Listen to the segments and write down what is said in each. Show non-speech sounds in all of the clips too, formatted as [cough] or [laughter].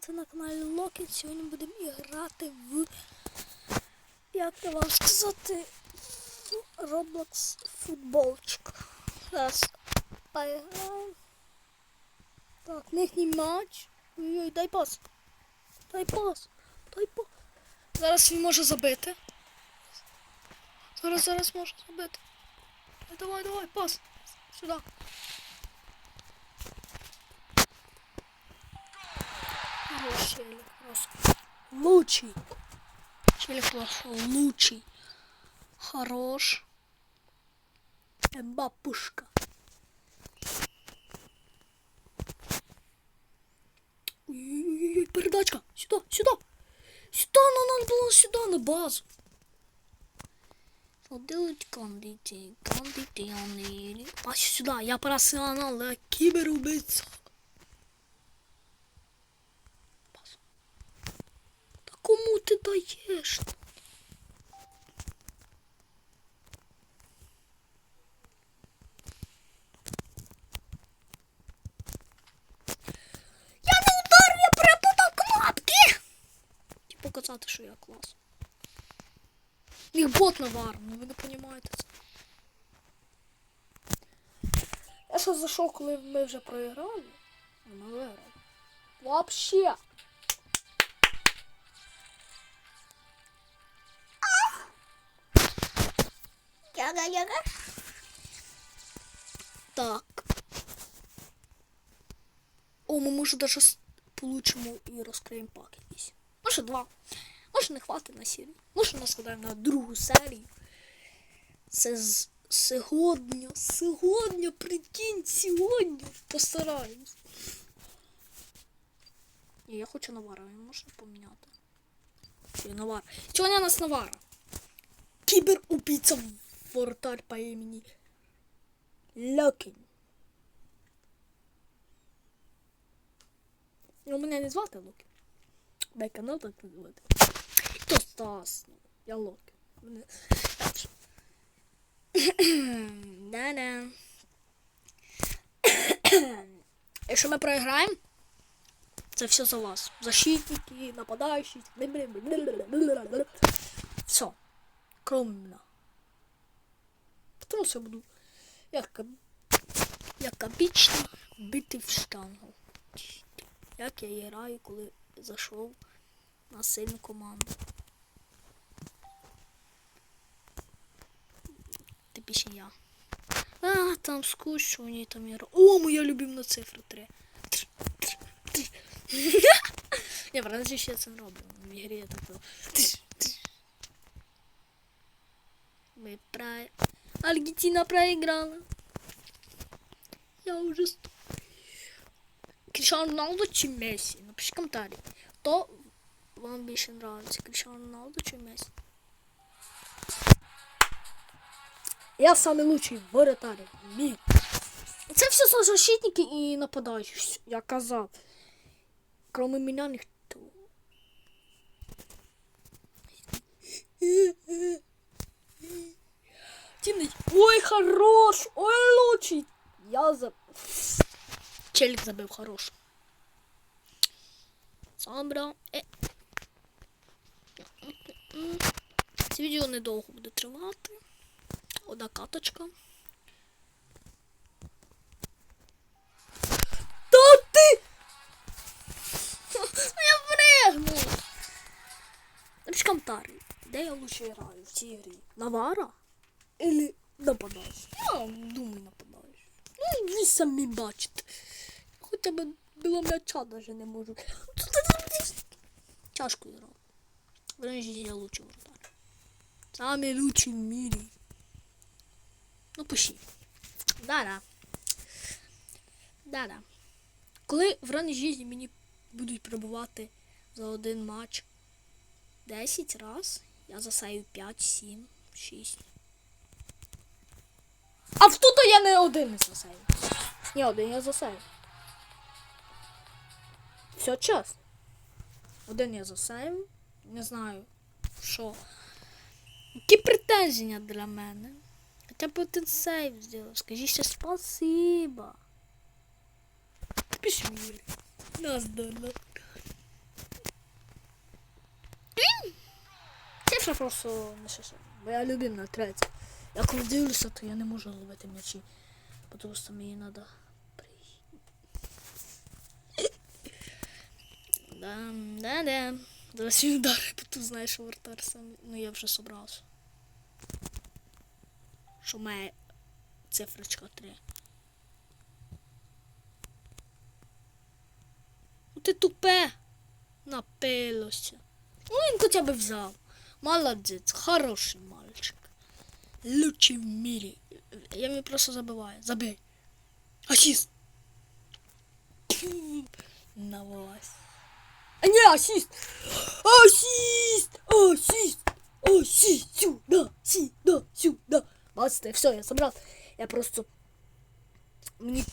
вітаєте на каналі Локет. Сьогодні будемо грати в. Як я вам сказати? Roblox футболчик. Зараз поіграємо. Так, їхній матч. Ой-ой, дай пас. Дай пас. Дай пас. Зараз він може забити. Зараз, зараз може забити. Давай, давай, пас. Сюди. Его челик просто лучший. Челик просто лучший. Хорош. Бабушка. Ой-ой-ой, передачка. Сюда, сюда. Сюда, ну надо было сюда, на базу. Ходить кондиті, кондиті, кондиті. А сюда, я професіонал, кіберубиця. Та кому ти даєш? Я не ударю, я перепутав кнопки! І показати, що я клас. Їх бот навар, ну ви не розумієте це. Я ще зайшов, коли ми вже виграли. Вообще. Яга-яга. Так. О, ми може даже получимо і розкриємо пак якийсь. Може два. Може не хватить на серію. Може нас складаємо на другу серію. Це з сьогодні. Сьогодні, прикинь, сьогодні. Постараємось. Я хочу навара, він можна поміняти. Чи навара. Сьогодні у нас навара. Кіберубійця воротарь по імені Локін. Ну, мене не звати Локін. Дай канал так називати. То Стас. Я Локін. Мене... Да-да. Якщо ми проіграємо, це все за вас. Защитники, нападающие. Все. Кроме мене. Я буду як, як обично бити в штангу. Як я граю, коли зайшов на сильну команду. Ти більше я. А, там скучно, там я... О, моя любимна цифра 3. Три, три, три. Я правда ще це роблю. В ігрі я так роблю. Три, три. Мы про... Аргентина проиграла. Я уже... ст- Криштиану Роналду чи Месси? Напиши комментарий. Кто вам больше нравится? Криштиану Роналду чи Месси? Я самый лучший воротарь в мире. Це все за защитники і нападаючі. Я казав. Кроме меня ніхто. Тимный. Ой, хорош! Ой, лучший! Я за... Челик забив хорош. Собрав. Е. Це відео недовго буде тривати. Одна каточка. Та ти! [laughs] Я пригнув! Коментарі, де я лучше граю в цій грі? Навара? Или нападаєш? Я думаю, нападаєш. Ну, ви самі бачите. Хоча б біло м'яча даже не можу. Чашку грав. Вранжі я лучший вратар. Самый лучший в мире. Ну, пиши. Да-да. Да-да. Коли в ранній житті мені будуть пробувати за один матч 10 раз, я засаю 5, 7, 6. А в тут я не один не засейв. Ні, один я засейв. Все час. Один я засейв. Не знаю, що. Які претензії для мене. Хоча б один сейв зробив. Скажи ще спасибо. Пішли. Нас дано. Це ще просто не шо. Бо я любим на третій. Я коли дивлюся, то я не можу ловити м'ячі. Тому що мені треба Да, да, да. Зараз він удари, бо тут знаєш, вратар сам. Ну я вже собрався. Що має цифрочка 3. Ну ти тупе. Напилося. Ну він хоча б взяв. Молодець, хороший мальчик. Лучший в мірі. Я мені просто забиваю. Забий. Асіст. Навалась. А не, асіст! Асіст! Асіст! Асіст! Сюда! Сюда! Сюда! Бачите, все, я забрав. Я просто... Мені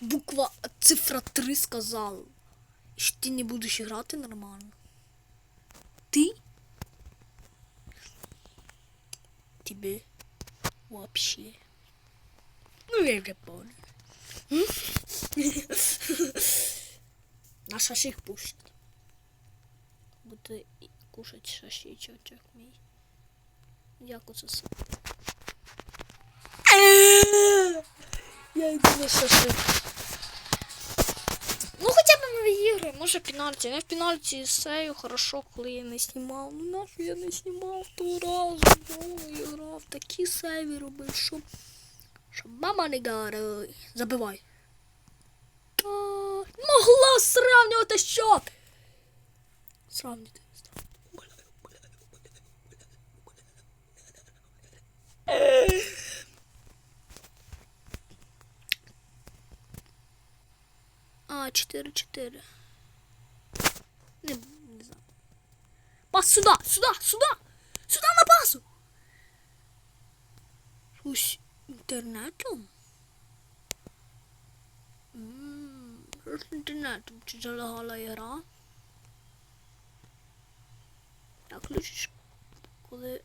буква цифра 3 сказала. Що ти не будеш грати нормально. Ти? Тебе вообще. Ну, я вже понял. М? На шашик пустят. Буду і кушать шашичочок мій. Як оце все? Я йду на шашик. Ну хоча б ми ігри, може пенальті. Я в пенальті сею хорошо, коли я не знімав. Ну нащо я не знімав того разу. Я грав такі сейви робив, що, що мама не горой. Забивай. Та, могла сравнювати счет. А, 4-4. Не, не знаю. Пас сюда, сюда, сюда! Сюда на базу! Щось інтернетом? З інтернетом? Чи залагала гра? Я включиш, коли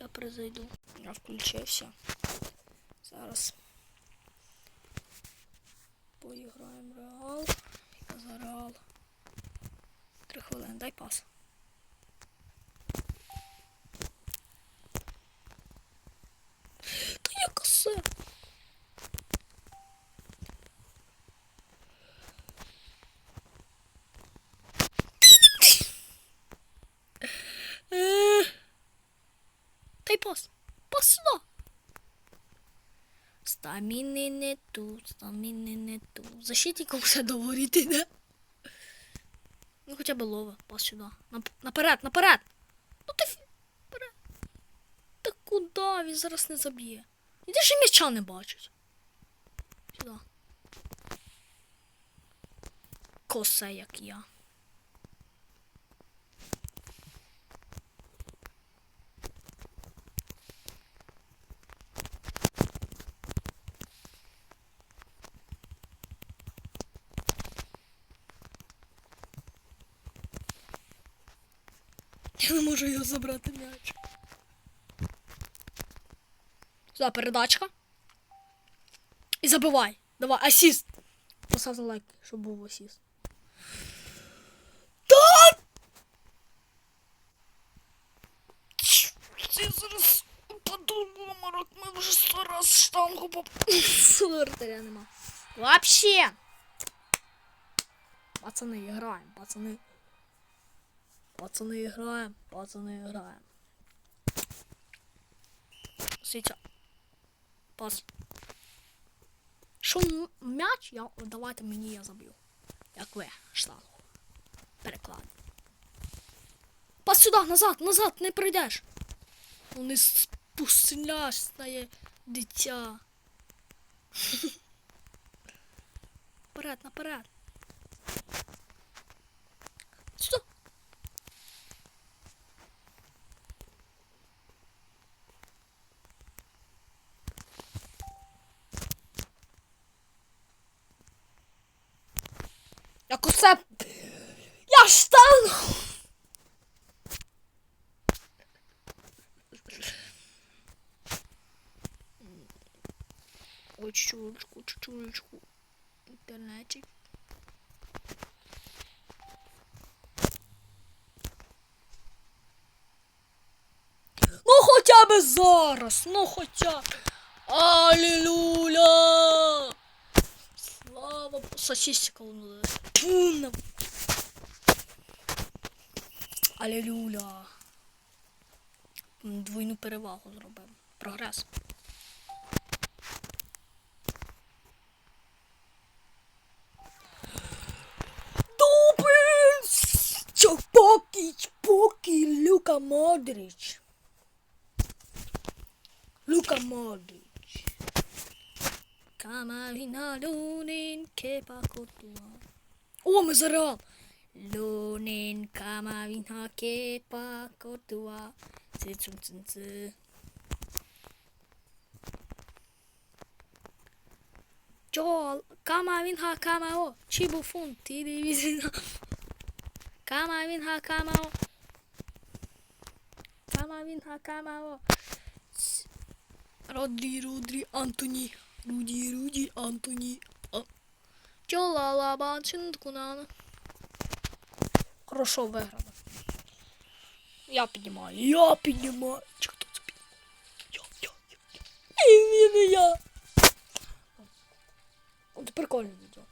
я призайду. Я включився. Зараз. Поіграємо реал. Я за реал. Три хвилини, дай пас. Та я косе. Е. Дай пас. Пас сюди. Стаміни не тут, стаміни не тут. Защитником говорити, іде. Ну хоча б лова, пас сюди. Наперед, наперед! Ну ти вперед. Та куди? Він зараз не заб'є. Іди ж і м'яча не бачить. Сюди. Косе, як я. Я не можу його забрати м'яч. Сюди передачка. І забивай. Давай, асіст. Поставте лайк, щоб був асіст. Так! Це зараз упаду в обморок. Ми вже сто раз штангу поп... Вратаря нема. Вообще! Пацани, граємо, пацани. Пацаны играем, пацаны играем. Світя. Пас. Що м'яч? Я, давайте мені я заб'ю. Як ви, штангу. Переклад. Пас сюди, назад, назад, не прийдеш. Ну не спустляшне дитя. Наперед, наперед. Сюди. Як усе. Я штангу. Ой, чулечку, чулечку. Інтернетик. би зараз, ну хоча. Алілуля! Слава Богу. Сосисчика луну. М, Двойну перевагу зробив. Прогрес. Чопокі, чпокі, Люка Модрич. Luka Modric. Камавіна Лунін кепа котуа. О, ми зарав. Lonen kama vin hake pa kotua. Zi. Joel kama vin ha kama o. Chibu fun tiri vizina. [laughs] Kama vin ha kama o. Kama vin ha kama o. Rodri Rodri Anthony. Rudi Rudi Anthony. Joel alaban çındı kunağını. Хорошо виграли. Я піднімаю, я піднімаю. Чи хто це піднімає? Я, я, я, я. І він, і я. От прикольне відео.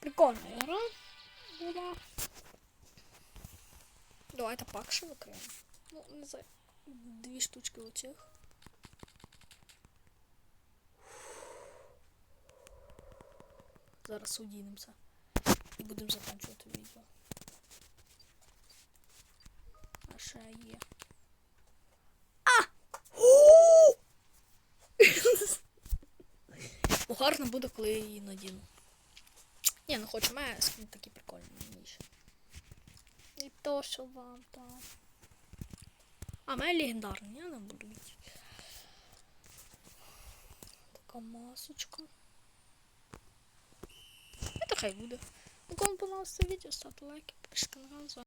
Прикольна гра. була. Давайте пак ще викриємо. Ну, не знаю. Дві штучки оцих. Зараз одінемося. І будемо закінчувати відео. А ще є. А! Ну, Гарно буде, коли я її надіну. Ні, ну хоч у мене скін такі прикольні ніж. І то, що вам там. А, мене легендарний, я не буду бити. Така масочка. Это хай буде. Ну, кому понравилось це відео, ставте лайки, підписуйтесь